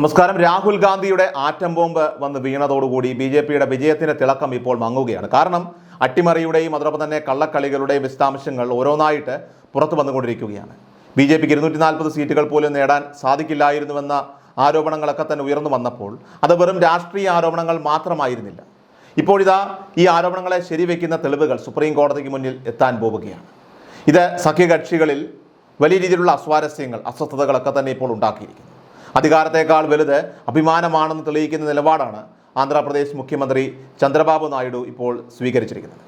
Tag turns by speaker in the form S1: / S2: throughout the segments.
S1: നമസ്കാരം. രാഹുൽ ഗാന്ധിയുടെ atom bomb വന്ന് വീണതോടുകൂടി ബി ജെ പിയുടെ വിജയത്തിന്റെ തിളക്കം ഇപ്പോൾ മങ്ങുകയാണ്. കാരണം അട്ടിമറിയുടെയും അതോടൊപ്പം തന്നെ കള്ളക്കളികളുടെയും വിശദാംശങ്ങൾ ഓരോന്നായിട്ട് പുറത്തു വന്നുകൊണ്ടിരിക്കുകയാണ്. ബി ജെ പിക്ക് ഇരുന്നൂറ്റി നാൽപ്പത് സീറ്റുകൾ പോലും നേടാൻ സാധിക്കില്ലായിരുന്നുവെന്ന ആരോപണങ്ങളൊക്കെ തന്നെ ഉയർന്നു വന്നപ്പോൾ അത് വെറും രാഷ്ട്രീയ ആരോപണങ്ങൾ മാത്രമായിരുന്നില്ല. ഇപ്പോഴിതാ ഈ ആരോപണങ്ങളെ ശരിവെക്കുന്ന തെളിവുകൾ സുപ്രീം കോടതിക്ക് മുന്നിൽ എത്താൻ പോവുകയാണ്. ഇത് സഖ്യകക്ഷികളിൽ വലിയ രീതിയിലുള്ള അസ്വാരസ്യങ്ങൾ അസ്വസ്ഥതകളൊക്കെ തന്നെ ഇപ്പോൾ ഉണ്ടാക്കിയിരിക്കുന്നു. അധികാരത്തേക്കാൾ വലുത് അഭിമാനമാണെന്ന് തെളിയിക്കുന്ന നിലപാടാണ് ആന്ധ്രാപ്രദേശ് മുഖ്യമന്ത്രി ചന്ദ്രബാബു നായിഡു ഇപ്പോൾ സ്വീകരിച്ചിരിക്കുന്നത്.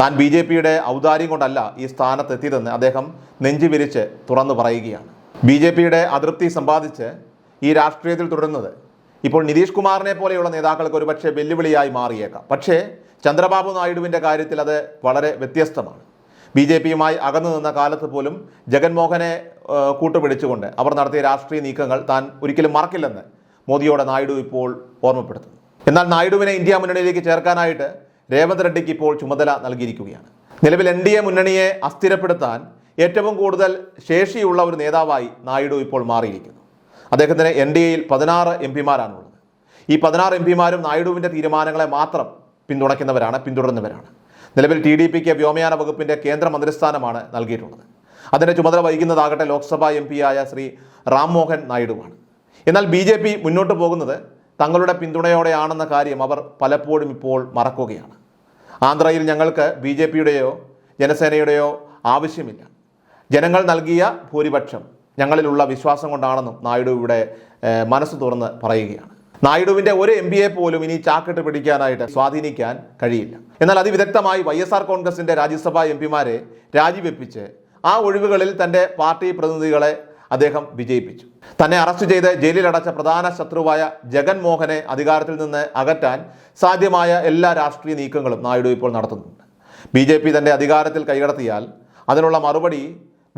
S1: താൻ ബി ജെ പിയുടെ ഔദാര്യം കൊണ്ടല്ല ഈ സ്ഥാനത്തെത്തിയതെന്ന് അദ്ദേഹം നെഞ്ചു വിരിച്ച് തുറന്നു പറയുകയാണ്. ബി ജെ പിയുടെ അതൃപ്തി സമ്പാദിച്ച് ഈ രാഷ്ട്രീയത്തിൽ തുടരുന്നത് ഇപ്പോൾ നിതീഷ് കുമാറിനെ പോലെയുള്ള നേതാക്കൾക്ക് ഒരുപക്ഷെ വെല്ലുവിളിയായി മാറിയേക്കാം. പക്ഷേ ചന്ദ്രബാബു നായിഡുവിന്റെ കാര്യത്തിൽ അത് വളരെ വ്യത്യസ്തമാണ്. ബി ജെ പിയുമായി അകന്നു നിന്ന കാലത്ത് പോലും ജഗൻമോഹനെ കൂട്ടുപിടിച്ചുകൊണ്ട് അവർ നടത്തിയ രാഷ്ട്രീയ നീക്കങ്ങൾ താൻ ഒരിക്കലും മറക്കില്ലെന്ന് മോദിയോടെ നായിഡു ഇപ്പോൾ ഓർമ്മപ്പെടുത്തുന്നു. എന്നാൽ നായിഡുവിനെ ഇന്ത്യ മുന്നണിയിലേക്ക് ചേർക്കാനായിട്ട് രേവന്ത് റെഡ്ഡിക്ക് ഇപ്പോൾ ചുമതല നൽകിയിരിക്കുകയാണ്. നിലവിൽ എൻ ഡി എ മുന്നണിയെ അസ്ഥിരപ്പെടുത്താൻ ഏറ്റവും കൂടുതൽ ശേഷിയുള്ള ഒരു നേതാവായി നായിഡു ഇപ്പോൾ മാറിയിരിക്കുന്നു. അദ്ദേഹത്തിന് എൻ ഡി എയിൽ പതിനാറ് എം പിമാരാണുള്ളത്. ഈ പതിനാറ് എം പിമാരും നായിഡുവിന്റെ തീരുമാനങ്ങളെ മാത്രം പിന്തുണയ്ക്കുന്നവരാണ് പിന്തുടരുന്നവരാണ്. നിലവിൽ ടി ഡി പിക്ക് വ്യോമയാന വകുപ്പിന്റെ കേന്ദ്ര മന്ത്രിസ്ഥാനമാണ് നൽകിയിട്ടുള്ളത്. അതിന്റെ ചുമതല വഹിക്കുന്നതാകട്ടെ ലോക്സഭാ എം പിയായ ശ്രീ റാംമോഹൻ നായിഡുവാണ്. എന്നാൽ ബി ജെ പി മുന്നോട്ട് പോകുന്നത് തങ്ങളുടെ പിന്തുണയോടെയാണെന്ന കാര്യം അവർ പലപ്പോഴും ഇപ്പോൾ മറക്കുകയാണ്. ആന്ധ്രയിൽ ഞങ്ങൾക്ക് ബി ജെ പിയുടെയോ ജനസേനയുടെയോ ആവശ്യമില്ല. ജനങ്ങൾ നൽകിയ ഭൂരിപക്ഷം ഞങ്ങളിലുള്ള വിശ്വാസം കൊണ്ടാണെന്നും നായിഡു ഇവിടെ മനസ്സ് തുറന്ന് പറയുകയാണ്. നായിഡുവിന്റെ ഒരു എം പിയെ പോലും ഇനി ചാക്കിട്ട് പിടിക്കാനായിട്ട് സ്വാധീനിക്കാൻ കഴിയില്ല. എന്നാൽ അതിവിദഗ്ധമായി വൈ എസ് ആർ കോൺഗ്രസിന്റെ രാജ്യസഭാ എം പിമാരെ രാജിവെപ്പിച്ച് ആ ഒഴിവുകളിൽ തന്റെ പാർട്ടി പ്രതിനിധികളെ അദ്ദേഹം വിജയിപ്പിച്ചു. തന്നെ അറസ്റ്റ് ചെയ്ത് ജയിലിലടച്ച പ്രധാന ശത്രുവായ ജഗൻമോഹനെ അധികാരത്തിൽ നിന്ന് അകറ്റാൻ സാധ്യമായ എല്ലാ രാഷ്ട്രീയ നീക്കങ്ങളും നായിഡു ഇപ്പോൾ നടത്തുന്നുണ്ട്. ബി ജെ പി തന്റെ അധികാരത്തിൽ കൈകടത്തിയാൽ അതിനുള്ള മറുപടി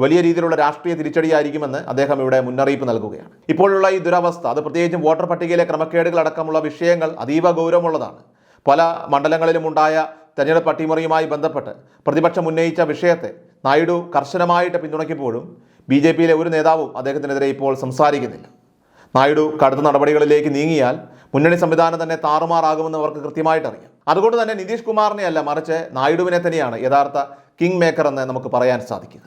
S1: വലിയ രീതിയിലുള്ള രാഷ്ട്രീയ തിരിച്ചടിയായിരിക്കുമെന്ന് അദ്ദേഹം ഇവിടെ മുന്നറിയിപ്പ് നൽകുകയാണ്. ഇപ്പോഴുള്ള ഈ ദുരവസ്ഥ അത് പ്രത്യേകിച്ചും വോട്ടർ പട്ടികയിലെ ക്രമക്കേടുകൾ അടക്കമുള്ള വിഷയങ്ങൾ അതീവ ഗൗരവമുള്ളതാണ്. പല മണ്ഡലങ്ങളിലും ഉണ്ടായ തെരഞ്ഞെടുപ്പ് അട്ടിമറിയുമായി ബന്ധപ്പെട്ട് പ്രതിപക്ഷം ഉന്നയിച്ച വിഷയത്തെ നായിഡു കർശനമായിട്ട് പിന്തുണയ്ക്കുമ്പോഴും ബി ജെ പിയിലെ ഒരു നേതാവും അദ്ദേഹത്തിനെതിരെ ഇപ്പോൾ സംസാരിക്കുന്നില്ല. നായിഡു കടുത്ത നടപടികളിലേക്ക് നീങ്ങിയാൽ മുന്നണി സംവിധാനം തന്നെ താറുമാറാകുമെന്ന് അവർക്ക് കൃത്യമായിട്ട് അറിയാം അതുകൊണ്ട് തന്നെ നിതീഷ് കുമാറിനെ അല്ല മറിച്ച് നായിഡുവിനെ തന്നെയാണ് യഥാർത്ഥ കിങ് മേക്കർ എന്ന് നമുക്ക് പറയാൻ സാധിക്കുക.